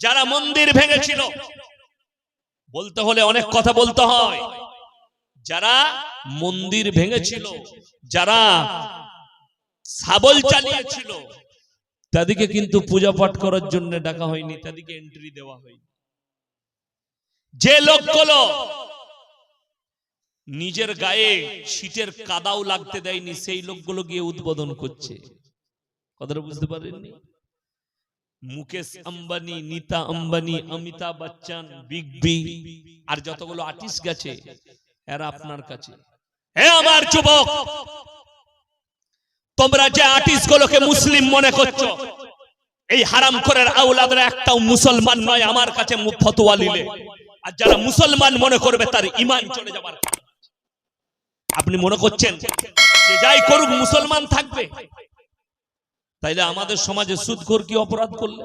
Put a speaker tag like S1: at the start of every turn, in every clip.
S1: যারা মন্দির ভেঙেছিল, বলতে হলে অনেক কথা বলতে হয়। যারা মন্দির ভেঙেছিল, যারা সাবল চালিয়েছিল, তাদেরকে কিন্তু পূজা পাঠ করার জন্য ডাকা হয়নি, তাদেরকে এন্ট্রি দেওয়া হয়নি। যে লোকগুলো নিজের গায়ে শীতের কাদাও লাগতে দেয়নি, সেই লোকগুলো গিয়ে উদ্বোধন করছে। কথাটা বুঝতে পারেননি? মুকেশ আম্বানি নীতা আম্বানি অমিতাভ বচ্চন বিগ বি আর যতগুলো আর্টিস্ট গেছে এরা আপনার কাছে। হে আমার যুবক! তোমরা যে আর্টিস্ট গুলোকে মুসলিম মনে করছ এই হারাম করার আউলাদরা একটাও মুসলমান নয় আমার কাছে ফতোয়া নিলে। আর যারা মুসলমান মনে করবে তার ইমান চলে যাবার আপনি মনে করছেন যে যাই করুক মুসলমান থাকবে তাইলে আমাদের সমাজে সুদখোর কি অপরাধ করলে?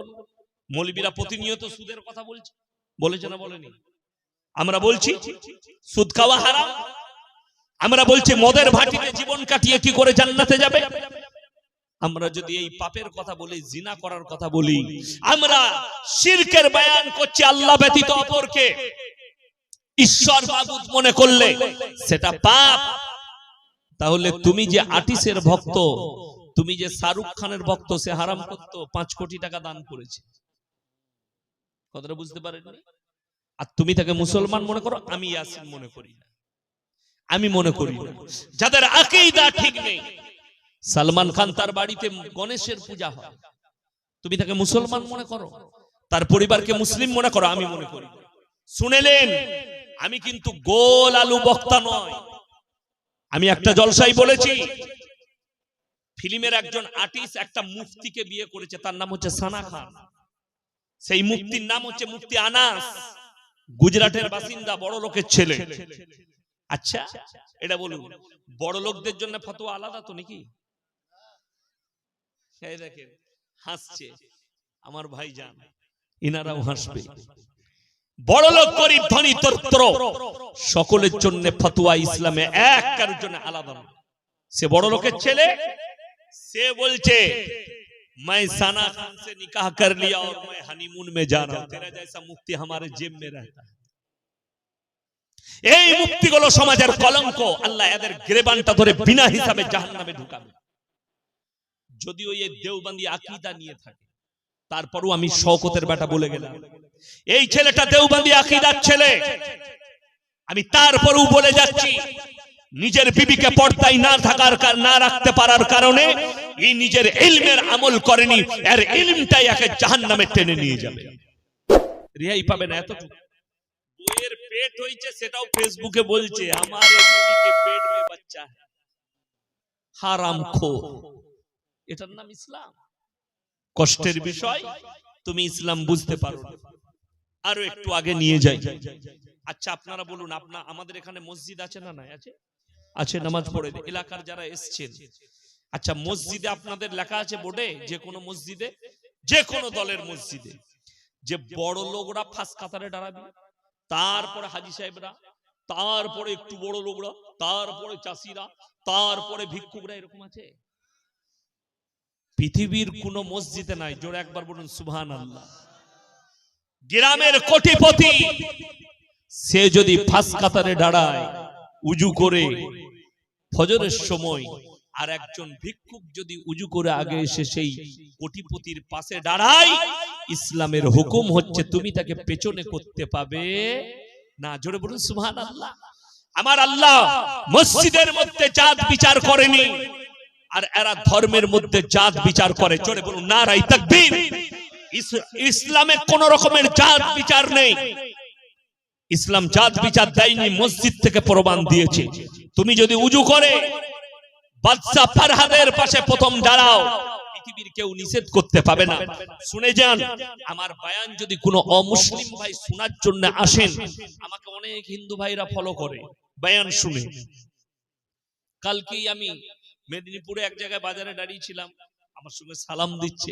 S1: মৌলবীরা প্রতিনিয়ত সুদের কথা বলছে। বলেছে না বলেনি? আমরা বলছি, সুদ খাওয়া হারাম। আমরা বলছি, মদের ভাটিতে জীবন কাটিয়ে কি করে জান্নাতে যাবে? আমরা যদি এই পাপের কথা বলি, জিনা করার কথা বলি, আমরা শিরকের বয়ান করছি আল্লাহ ব্যতীত অপরকে। ঈশ্বর মাবুদ মনে করলে সেটা পাপ। তাহলে তুমি যে আটিসের ভক্ত তুমি যে শাহরুখ খানের ভক্ত, সে হারাম করতো, পাঁচ কোটি টাকা দান করেছে। কথাটা বুঝতে পারেননি? আর তুমি তাকে মুসলমান মনে করো? আমি ইয়াসিন মনে করি না। আমি মনে করি যাদের আকিদা ঠিক নেই, সালমান খান তার বাড়িতে গণেশের পূজা হয়। তুমি তাকে মুসলমান মনে করো? তার পরিবারকে মুসলিম মনে করো? আমি মনে করি শুনেলেন, আমি কিন্তু গোল আলু বক্তা নয়। আমি একটা জলসাই বলেছি ফিল্মের একজন আর্টিস্ট একটা মুফতিকে বিয়ে করেছে, তার নাম হচ্ছে সানা খান। সেই মুক্তির নাম হচ্ছে মুক্তি আনাস, গুজরাটের বাসিন্দা, বড় লোকের ছেলে। আচ্ছা এটা বলুন, বড় লোকদের জন্য ফতোয়া আলাদা তো নাকি? দেখেন, হাসছে, আমার ভাই যান ইনারাও হাসবে। বড় লোক গরিব ধনী তত্র সকলের জন্য ফতোয়া ইসলামে এক, কারোর জন্য আলাদা সে বড় লোকের ছেলে से बोलचे मैं साना खान से निकाह कर लिया और मैं हनीमून में जा रहा हूं तेरा जैसा मुक्ति हमारे जेब में रहता है এই মুক্তিগুলো সমাজের কলঙ্ক আল্লাহ এদের গ্রেবানটা ধরে বিনা হিসাবে জাহান্নামে ঢুকাবে যদিও এই দেওবন্দি আকীদা নিয়ে থাকে তারপরও আমি শওকতের বেটা বলে গেলাম এই ছেলেটা দেওবন্দি আকীদার ছেলে আমি তারপরও বলে যাচ্ছি নিজের বিবিকে পর্দায় না থাকার না রাখতে পারার কারণে এই নিজের ইলমের আমল করেনি, এর ইলমটাই একে জাহান্নামে টেনে নিয়ে যাবে। রিহাই পাবে না এতটুকু। নাম কষ্টের বিষয়, তুমি ইসলাম বুঝতে পারো। আরও একটু আগে নিয়ে যাই। আচ্ছা আপনারা বলুন, আপনা আমাদের এখানে মসজিদ আছে না নাই? আছে? আছে নামাজ পড়ে এলাকার যারা এসছেন। আচ্ছা মসজিদে আপনাদের লেখা আছে বোর্ডে? যে কোনো মসজিদে? যে কোনো দলের মসজিদে। যে বড় লোকরা ফার্স্ট কাতারে দাঁড়াবে তারপরে হাজি সাহেবরা তারপরে একটু বড় লোকরা তারপরে চাষিরা তারপরে ভিক্ষুকরা এরকম আছে? পৃথিবীর কোন মসজিদে নাই। জোরে একবার বলুন সুবহান আল্লাহ গ্রামের কোটিপতি সে যদি ফাঁস কাতারে দাঁড়ায় উজু করে ফজরের সময় আর একজন ভিক্ষুক যদি উজু করে আগে এসে সেই কোটিপতির পাশে দাঁড়ায় ইসলামের হুকুম হচ্ছে তুমি তাকে পেছনে করতে পাবে। না জোরে বলুন সুবহান আল্লাহ। আমার আল্লাহ। মসজিদের মধ্যে জাত বিচার করেনি আর এরা ধর্মের মধ্যে জাত বিচার করে। জোরে বলুন নারাই তাকবীর। ইস- ইসলামে কোন রকমের জাত বিচার নেই। ইসলাম জাত বিচার দেয়নি, মসজিদ থেকে প্রমাণ দিয়েছে। তুমি যদি উজু করে বাদশা ফারহাদের পাশে প্রথম দাঁড়াও, পৃথিবীর কেউ নিষেধ করতে পাবে না। শুনে যান, আমার বায়ান যদি কোনো অমুসলিম ভাই শোনার জন্য আসেন, আমাকে অনেক হিন্দু ভাইরা ফলো করে। বায়ান শুনে, কালকেই আমি মেদিনীপুরে এক জায়গায় বাজারে দাঁড়িয়েছিলাম আমার সঙ্গে সালাম দিচ্ছে।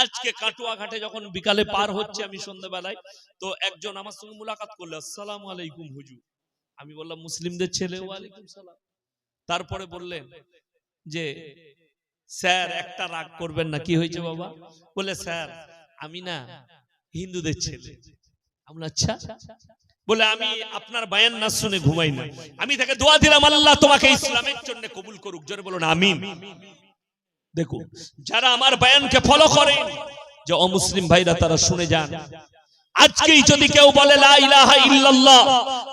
S1: আজকে কাটুয়া ঘাটে যখন বিকালে পার হচ্ছে আমি সন্ধ্যাবেলায় তো একজন আমার সঙ্গে মুলাকাত করল আসসালাম আলাইকুম হুজুর। আমি বললাম মুসলিমদের ছেলে ওয়ালাইকুম সালাম। তারপরে বললেন যে স্যার একটা রাগ করবেন না কি হয়েছে বাবা? বলে স্যার আমি না হিন্দুদের ছেলে। আমি আচ্ছা। বলে আমি আপনার বায়ান না শুনে ঘুমাই না। আমি তাকে দোয়া দিলাম আল্লাহ তোমাকে ইসলামের জন্য কবুল করুক। জোরে বলুন আমিন। দেখো যারা আমার বায়ানকে ফলো করে যে অমুসলিম ভাইরা তারা শুনে যান। আজকেই যদি কেউ বলে লা ইলাহা ইল্লাল্লাহ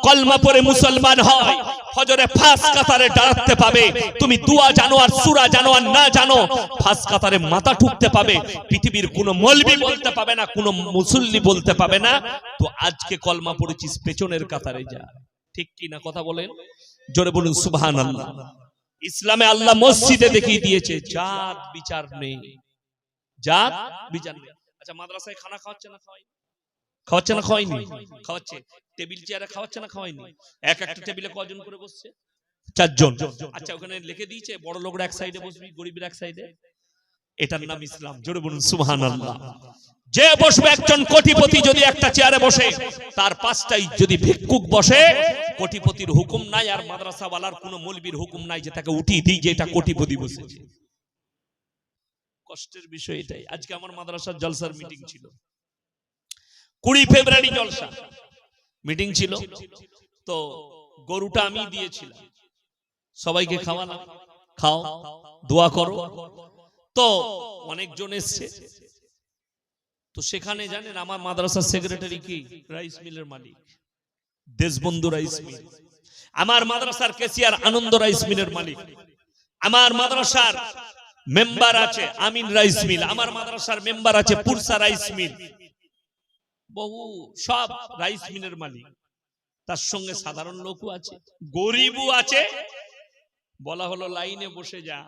S1: কলমা পড়ে মুসলমান হয় ফজরে ফাঁস কাতারে দাঁড়াতে পাবে। তুমি দুয়া জানো আর সুরা জানো আর না জানো ফাঁস কাতারে মাথা ঠুকতে পাবে। পৃথিবীর কোন মলবি বলতে পাবে না কোন মুসল্লি বলতে পাবে না। তো আজকে কলমা পড়েছিস পেছনের কাতারে যা। ঠিক কি না কথা বলেন? জোরে বলুন সুবহানাল্লাহ। ইসলামে আল্লাহ মসজিদে দেখিয়ে দিয়েছে, জাত বিচার নেই। জাত বিচার নেই। আচ্ছা মাদ্রাসায় খানা খাওয়াচ্ছে না খাওয়াই খাওয়াচ্ছে না খাওয়াইনি খাওয়াচ্ছে। টেবিল চেয়ারে খাওয়াচ্ছে না খাওয়াইনি এক একটা টেবিলে কজন করে বসছে? চারজন। আচ্ছা ওখানে লিখে দিয়েছে, বড় লোকরা এক সাইডে বসবি, গরিবের এক সাইডে। এটার নাম ইসলাম। জোরে বলুন, সুবহানাল্লাহ। যে বসবে একজন কোটিপতি যদি একটা চেয়ারে বসে, তার পাঁচটাই যদি ভিক্ষুক বসে কোটিপতির হুকুম নাই আর মাদ্রাসাওয়ালার কোনো মৌলবীর হুকুম নাই যে তাকে উঠিয়ে দিই যে এটা কোটিপতি বসেছে। কষ্টের বিষয় এটাই। আজকে আমার মাদ্রাসার জলসার মিটিং ছিল। কুড়ি ফেব্রুয়ারি জলসা। মিটিং ছিল। তো গরুটা আমি দিয়েছিলাম। সবাইকে খাওয়ালাম। খাও, দোয়া করো। তো অনেকজন এসছে। তো সেখানে জানেন আমার মাদ্রাসার সেক্রেটারি কি? রাইস মিলের মালিক। Deshbandhu rice mill. আমার মাদ্রাসার কেসিয়ার আনন্দ রাইস মিলের মালিক। আমার মাদ্রাসার মেম্বার আছে আমিন রাইস মিল। আমার মাদ্রাসার মেম্বার আছে পুরসা রাইস মিল। বহু সব রাইস মিলের মালিক। তার সঙ্গে সাধারণ লোকও আছে, গরিবও আছে। বলা হলো লাইনে বসে যা।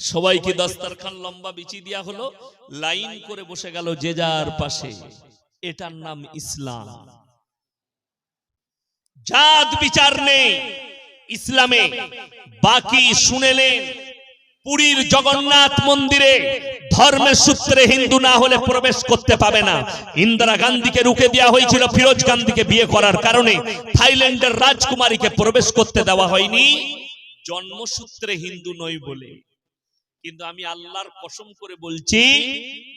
S1: সবাইকে দস্তারখান লম্বা বিচি দেওয়া হলো। লাইন করে বসে গেল যে যার পাশে। এটার নাম ইসলাম। জাত বিচার নেই ইসলামে। বাকি শুনেলেন পুরীর জগন্নাথ মন্দিরে ধর্মের সূত্রে হিন্দু না হলে প্রবেশ করতে পাবে না। ইন্দিরা গান্ধীকে রুখে দেওয়া হয়েছিল ফিরোজ গান্ধীকে বিয়ে করার কারণে। থাইল্যান্ডের রাজকুমারীকে প্রবেশ করতে দেওয়া হয়নি। জন্মসূত্রে হিন্দু নয় বলে। কিন্তু আমি আল্লাহর কসম করে বলছি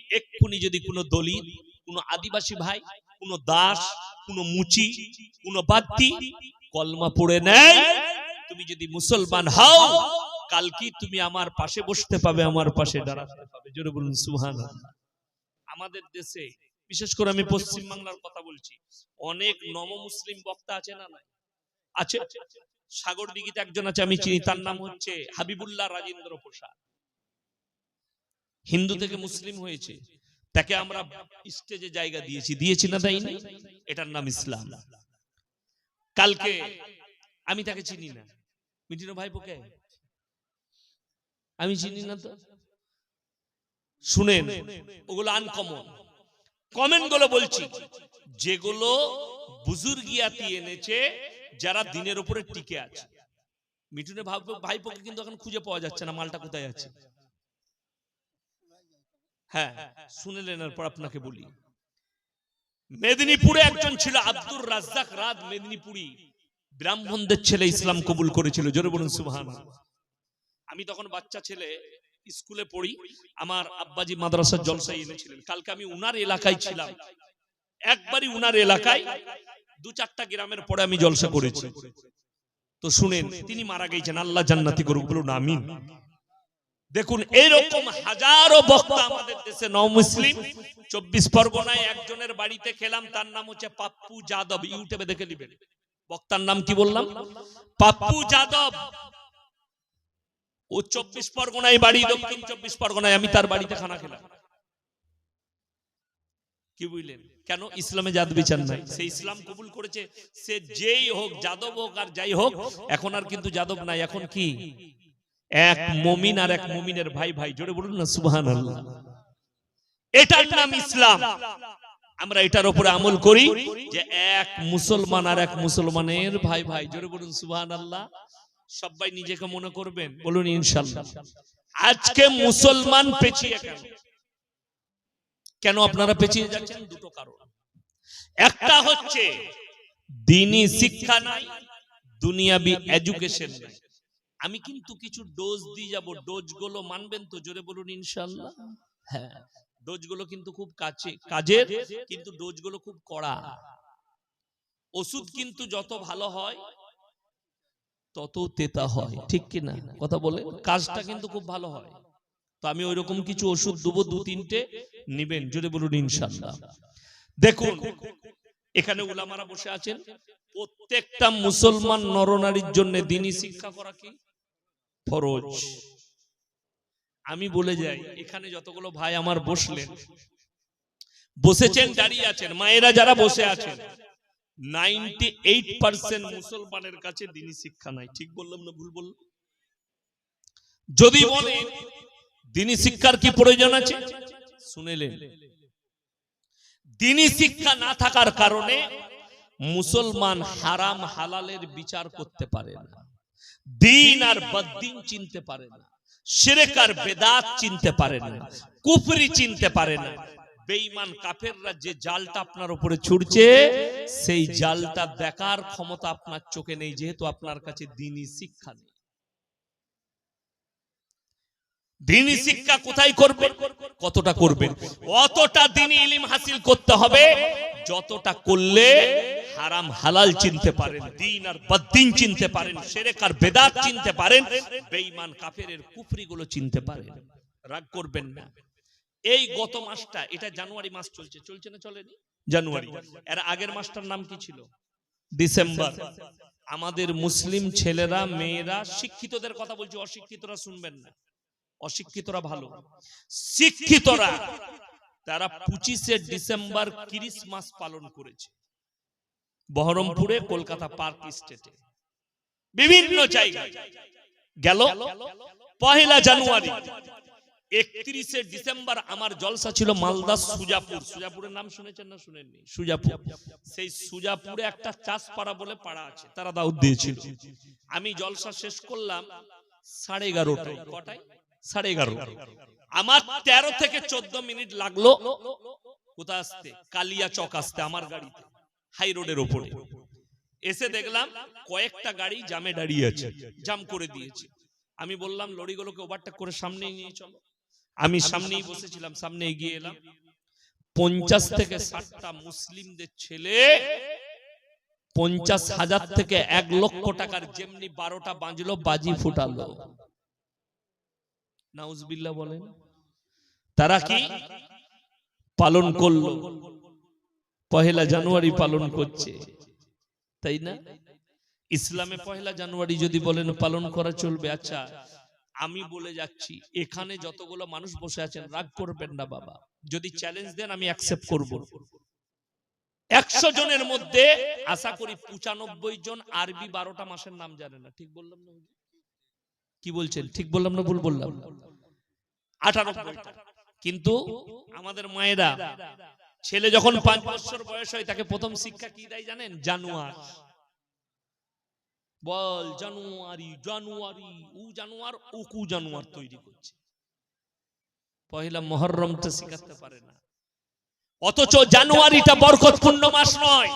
S1: এক্ষুনি যদি কোনো দলিত কোনো আদিবাসী ভাই, কোনো দাস, কোনো মুচি, কোনো বাদ্দি কলমা পড়ে নেয়। তুমি যদি মুসলমান হও কালকে তুমি আমার পাশে বসতে পাবে, আমার পাশে দাঁড়াতে পাবে? জোরে বলুন সুহান আমাদের দেশে, বিশেষ করে আমি পশ্চিম বাংলার কথা বলছি, অনেক নম মুসলিম বক্তা আছে না নাই? আছে? সাগর দিঘিতে একজন আছে, আমি চিনি, তার নাম হচ্ছে হাবিবুল্লাহ রাজেন্দ্র প্রসাদ। হিন্দু থেকে মুসলিম হয়েছে। তাকে আমরা স্টেজে জায়গা দিয়েছি দিয়েছি না তাই না এটার নাম ইসলাম। কালকে আমি তাকে চিনি না। মিটিনো ভাই পোকে? আমি চিনি না তো। শুনেন, ওগুলো আনকমন কমেন্টগুলো বলছি, যেগুলো বুজুর্গিয়াতি এনেছে, যারা দিনের উপরে টিকে আছে। ভাই ভাইপোকে কিন্তু এখন খুঁজে পাওয়া যাচ্ছে না, মালটা কোথায় আছে? হ্যাঁ আপনাকে বলি। মেদিনীপুরে একজন ছিল আব্দুর রাজ্জাক রাত মেদিনীপুরি। ব্রাহ্মণদের ছেলে ইসলাম কবুল করেছিল, জোরে বলুন আমি তখন বাচ্চা ছেলে, স্কুলে পড়ি, আমার আব্বাজি মাদ্রাসার জলসাই এনেছিলেন। কালকে আমি উনার এলাকায় ছিলাম। একবারই উনার এলাকায় দু চারটা গ্রামের পরে আমি জলসা করেছি। তো শুনেন, তিনি মারা গেছেন, আল্লাহ জান্নাতি করুক বলুন, আমিন। দেখুন, এরকম হাজারো বক্তা আমাদের দেশে ন মুসলিম চব্বিশ পরগনায় একজনের বাড়িতে খেলাম, তার নাম হচ্ছে পাপ্পু যাদব। ইউটিউবে দেখে নিবেন। বক্তার নাম কি বললাম? পাপ্পু যাদব। ও চব্বিশ পরগনায় বাড়ি, দক্ষিণ চব্বিশ পরগনায়, আমি তার বাড়িতে খানা খেলাম। কি বুঝলেন? কেন ইসলামে জাত বিচার নাই? সে ইসলাম কবুল করেছে, সে যেই হোক, যাদব হোক আর যাই হোক, এখন আর কিন্তু যাদব নাই। এখন কি? এক মমিন আর এক মমিনের ভাই ভাই জোরে বলুন না সুবহান আল্লাহ এটার নাম ইসলাম। আমরা এটার উপরে আমল করি যে এক মুসলমান আর এক মুসলমানের ভাই ভাই জোরে বলুন সুবহান আল্লাহ সবাই নিজেকে মনে করবেন বলুন ইনশাল্লাহ আজকে মুসলমান পেছিয়ে কেন? কেন আপনারা পেছিয়ে যাচ্ছেন? দুটো কারণ। একটা হচ্ছে দিনী শিক্ষা নাই দুনিয়াবি এডুকেশন নাই। আমি কিন্তু কিছু ডোজ দিয়ে যাব। ডোজগুলো মানবেন তো? জোরে বলুন, ইনশাল্লাহ। হ্যাঁ ডোজগুলো কিন্তু খুব কাছে, কাজের, কিন্তু ডোজগুলো খুব কড়া। ওষুধ কিন্তু যত ভালো হয়, তত তেতা হয়। ঠিক কি না? কথা বলে কাজটা কিন্তু খুব ভালো হয়। তো আমি ওইরকম কিছু ওষুধ দেবো, দু, তিনটে নিবেন। জোরে বলুন, ইনশাল্লাহ। দেখুন, এখানে উলামারা বসে আছেন। প্রত্যেকটা মুসলমান নরনারীর জন্য দিনী শিক্ষা করা কি? ফরজ আমি বলে যাই এখানে যতগুলো ভাই আমার বসলেন বসেছেন দাঁড়িয়ে আছেন মায়েরা যারা বসে আছেন নাইনটি এইট পার্সেন্ট মুসলমানের কাছে দিনী শিক্ষা নাই। ঠিক বললাম না ভুল বললাম? যদি বলেন দিনী শিক্ষার কি প্রয়োজন আছে? শুনেলেন। দিনী শিক্ষা না থাকার কারণে মুসলমান হারাম হালালের বিচার করতে পারে না। দিন আর বদ্দিন চিনতে পারে না। শিরেক আর বেদাত চিনতে পারে না। কুফরি চিনতে পারে না। বেঈমান কাফেররা যে জালটা আপনার উপরে ছুড়ছে সেই জালটা দেখার ক্ষমতা আপনার চোখে নেই যেহেতু আপনার কাছে দিনী শিক্ষা নেই। দিনী শিক্ষা কোথায় করবেন? কতটা করবেন? অতটা দিনী ইলিম হাসিল করতে হবে। যতটা করলে হারাম হালাল চিনতে পারেন, দিন আর বদ্দিন চিনতে পারেন, সেরেক আর বেদাত চিনতে পারেন, বেঈমান কাফেরের কুফরি গুলো চিনতে পারেন। রাগ করবেন না। এই গত মাসটা, এটা জানুয়ারি মাস চলছে চলছে না চলেনি? জানুয়ারি। এর আগের মাসটার নাম কি ছিল? ডিসেম্বর। আমাদের মুসলিম ছেলেরা, মেয়েরা, শিক্ষিতদের কথা বলছি, অশিক্ষিতরা শুনবেন না। অশিক্ষিতরা ভালো। শিক্ষিতরা। তারা পঁচিশে ডিসেম্বর ক্রিসমাস পালন করেছে। বহরমপুরে কলকাতা পার্ক স্টেটে। বিভিন্ন জায়গায় গেল পহেলা জানুয়ারি। একত্রিশে ডিসেম্বর আমার জলসা ছিল মালদা সুজাপুর। সুজাপুরের নাম শুনেছেন না শুনেননি? সুজাপুর। সেই সুজাপুরে একটা চাষ পাড়া বলে পাড়া আছে তারা দাউদ দিয়েছিল। আমি জলসা শেষ করলাম সাড়ে এগারোটায়। কটায়? সাড়ে এগারো আমার তেরো থেকে চোদ্দ মিনিট লাগল কোথায় আসতে? কালিয়া চক আসতে আমার গাড়িতে, হাই রোডের ওপরে। এসে দেখলাম কয়েকটা গাড়ি জামে দাঁড়িয়ে আছে, জাম করে দিয়েছে। আমি বললাম, লরিগুলোকে ওভারটেক করে সামনে নিয়ে চলো। আমি সামনেই বসেছিলাম, সামনে এগিয়ে এলাম। পঞ্চাশ থেকে ষাটটা মুসলিমদের ছেলে পঞ্চাশ হাজার থেকে এক লক্ষ টাকার যেমনি বারোটা বাজলো, বাজি ফুটালো। নাউজবিল্লা বলেন তারা কি পালন করল? পহেলা জানুয়ারি পালন করছে। তাই না? ইসলামে পহেলা জানুয়ারি যদি বলেন পালন করা চলবে আচ্ছা আমি বলে যাচ্ছি এখানে যতগুলো মানুষ বসে আছেন রাগ করবেন না বাবা। যদি চ্যালেঞ্জ দেন আমি অ্যাকসেপ্ট করব। একশো জনের মধ্যে আশা করি পঁচানব্বই জন আরবি বারোটা মাসের নাম জানে না। ঠিক বললাম না কি বলছেন? ঠিক বললাম না ভুল বললাম? কিন্তু আমাদের মায়েরা ছেলে যখন পাঁচ বছর বয়স হয় তাকে প্রথম শিক্ষা কি দেয় জানেন? জানুয়ার। বল জানুয়ারি জানুয়ারি উ জানুয়ার ও কু জানুয়ার তৈরি করছে। পহেলা মহরমটা শিখাতে পারে না। অথচ জানুয়ারিটা বরকতপূর্ণ মাস নয়।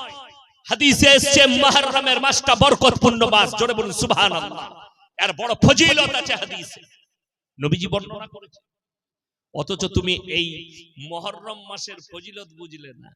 S1: হাদিসে এসছে মুহররমের মাসটা বরকতপূর্ণ মাস। জোরে বলুন সুবহানাল্লাহ। এর বড় ফজিলত আছে হাদিসে। নবীজি বর্ণনা করেছে অথচ তুমি এই মহরম মাসের ফজিলত বুঝলে না।